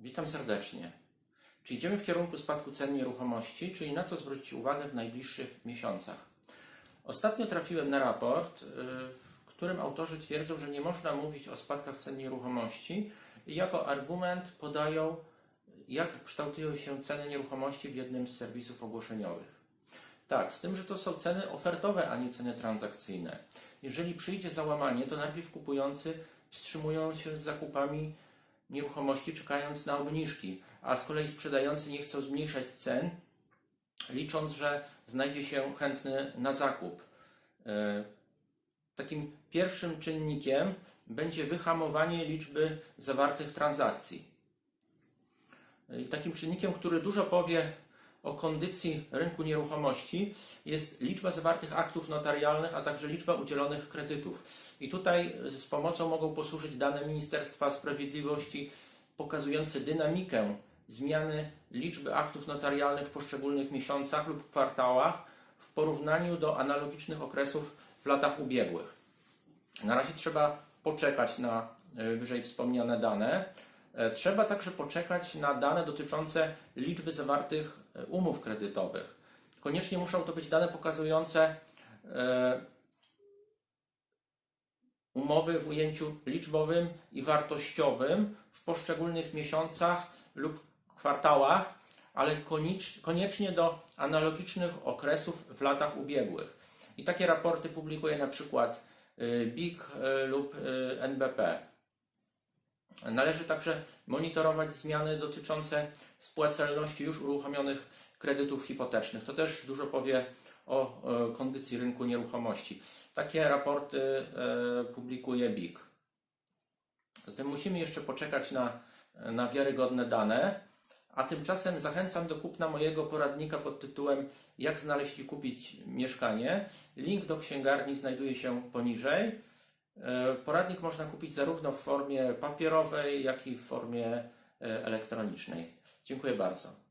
Witam serdecznie. Czy idziemy w kierunku spadku cen nieruchomości, czyli na co zwrócić uwagę w najbliższych miesiącach? Ostatnio trafiłem na raport, y, w którym autorzy twierdzą, że nie można mówić o spadkach cen nieruchomości i jako argument podają, jak kształtują się ceny nieruchomości w jednym z serwisów ogłoszeniowych. Tak, z tym, że to są ceny ofertowe, a nie ceny transakcyjne. Jeżeli przyjdzie załamanie, to najpierw kupujący wstrzymują się z zakupami nieruchomości, czekając na obniżki, a z kolei sprzedający nie chcą zmniejszać cen, licząc, że znajdzie się chętny na zakup. E, Takim pierwszym czynnikiem będzie wyhamowanie liczby zawartych transakcji. I takim czynnikiem, który dużo powie o kondycji rynku nieruchomości, jest liczba zawartych aktów notarialnych, a także liczba udzielonych kredytów. I tutaj z pomocą mogą posłużyć dane Ministerstwa Sprawiedliwości pokazujące dynamikę zmiany liczby aktów notarialnych w poszczególnych miesiącach lub kwartałach w porównaniu do analogicznych okresów w latach ubiegłych. Na razie trzeba poczekać na e, wyżej wspomniane dane. E, Trzeba także poczekać na dane dotyczące liczby zawartych e, umów kredytowych. Koniecznie muszą to być dane pokazujące e, umowy w ujęciu liczbowym i wartościowym w poszczególnych miesiącach lub kwartałach, ale koniecznie do analogicznych okresów w latach ubiegłych. I takie raporty publikuje na przykład y, lub NBP. Należy także monitorować zmiany dotyczące spłacalności już uruchomionych kredytów hipotecznych. To też dużo powie o e, kondycji rynku nieruchomości. Takie raporty e, publikuje BIK. Zatem musimy jeszcze poczekać na, na wiarygodne dane, a tymczasem zachęcam do kupna mojego poradnika pod tytułem Jak znaleźć i kupić mieszkanie. Link do księgarni znajduje się poniżej. E, Poradnik można kupić zarówno w formie papierowej, jak i w formie e, elektronicznej. Dziękuję bardzo.